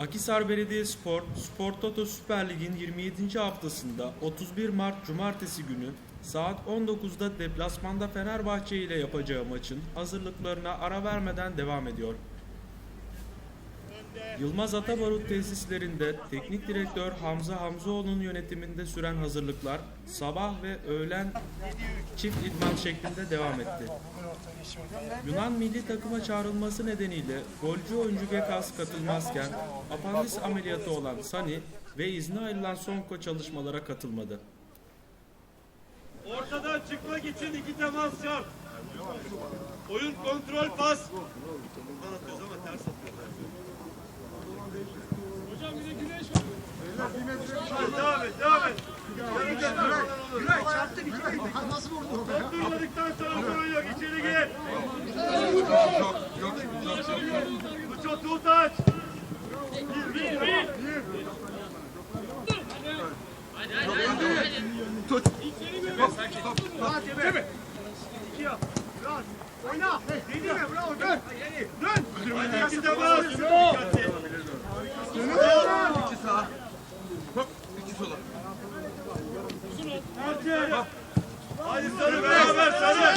Akhisar Belediyespor, Spor Toto Süper Lig'in 27. haftasında 31 Mart Cumartesi günü saat 19'da deplasmanda Fenerbahçe ile yapacağı maçın hazırlıklarına ara vermeden devam ediyor. Yılmaz Atabarut tesislerinde teknik direktör Hamza Hamzoğlu'nun yönetiminde süren hazırlıklar sabah ve öğlen çift idman şeklinde devam etti. Yunan milli takıma çağrılması nedeniyle golcü oyuncu Gekas katılmazken apandis ameliyatı olan Sani ve izni ayrılan Sonko çalışmalara katılmadı. Ortadan çıkmak için iki temas şart. Oyun kontrol pas. Nasıl vurdu? Durdurmadıktan sonra sorun yok. İçeri gir. Bu çok tut aç. Bir, bir, bir. Oyna. Dedi mi? Bravo. Dön. Dön. Hadi iki temas. Dikkatli. Hadi. Hadi sarı beraber sarı.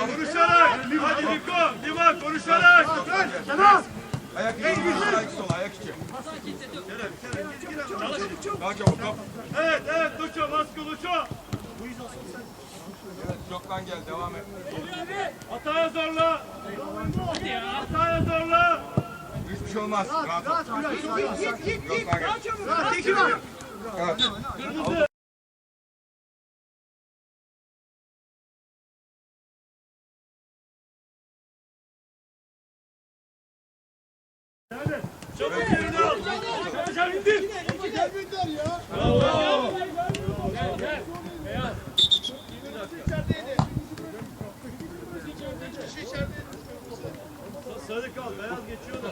Konuşarak. Hadi Niko. Liman konuşarak. Dön. Kenan. Ayak içi, ayak içi sol, ayak içi. Daha çabuk kap. Evet evet Luço. Baskı Luço. Çoktan gel, devam et. Hataya zorla. Hataya zorla. Hiçbir şey olmaz. Rahat ol. Çoktan gel. Evet. Çabuk yerini al. Hocam indir. Sarı kal, beyaz geçiyor da.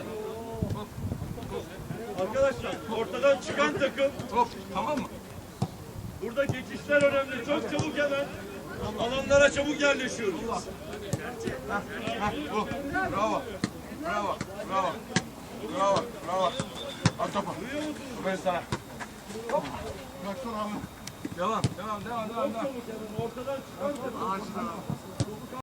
Arkadaşlar, ortadan çıkan takım, Hop, tamam mı? burada geçişler önemli. Çok çabuk hemen alanlara çabuk yerleşiyoruz. Heh, bu. Bravo. Bravo. Bravo. Bravo. Bravo. At topu. Ben sana. Hop. Bırak son abi. Devam, devam, devam, devam, devam. Ortadan çıkan takım.